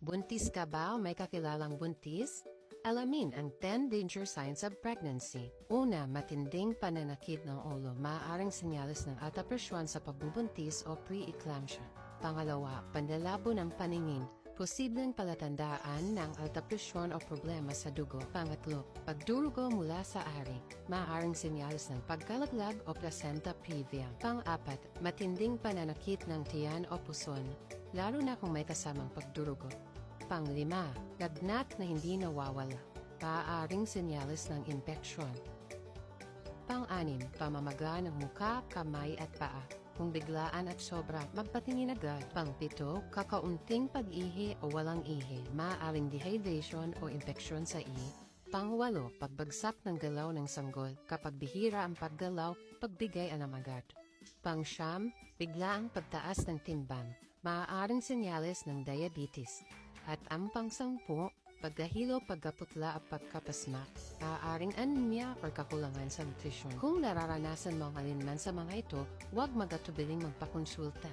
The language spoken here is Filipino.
Buntis ka ba o may kakilalang buntis? Alamin ang 10 danger signs of pregnancy. Una, matinding pananakit ng ulo, maaaring senyales ng alta presyon sa pagbubuntis o pre-eclampsia. Pangalawa, panlalabo ng paningin, posibleng palatandaan ng alta presyon o problema sa dugo. Pangatlo, pagdurugo mula sa ari, maaaring senyales ng pagkalaglag o placenta previa. Pang-apat, matinding pananakit ng tiyan o puson, lalo na kung may kasamang pagdurugo. Panglima, lagnat na hindi nawawala. Paaaring senyales ng impeksyon. Pang-anim, pamamaga ng muka, kamay at paa. Kung biglaan at sobra, magpatingin agad. Pang-pito, kakaunting pag-ihi o walang ihi, maaaring dehydration o impeksyon sa ihi. Pang-walo, pagbagsak ng galaw ng sanggol. Kapag bihira ang paggalaw, pagbigay ang agad. Pang-siyam, biglaang pagtaas ng timbang. Maaaring senyales ng diabetes. At ang pang-sampu, pagkahilo, pagkaputla at pagkapasma. Maaaring anemia o kakulangan sa nutrisyon. Kung nararanasan mo alinman sa mga ito, huwag magatubiling magpakonsulta.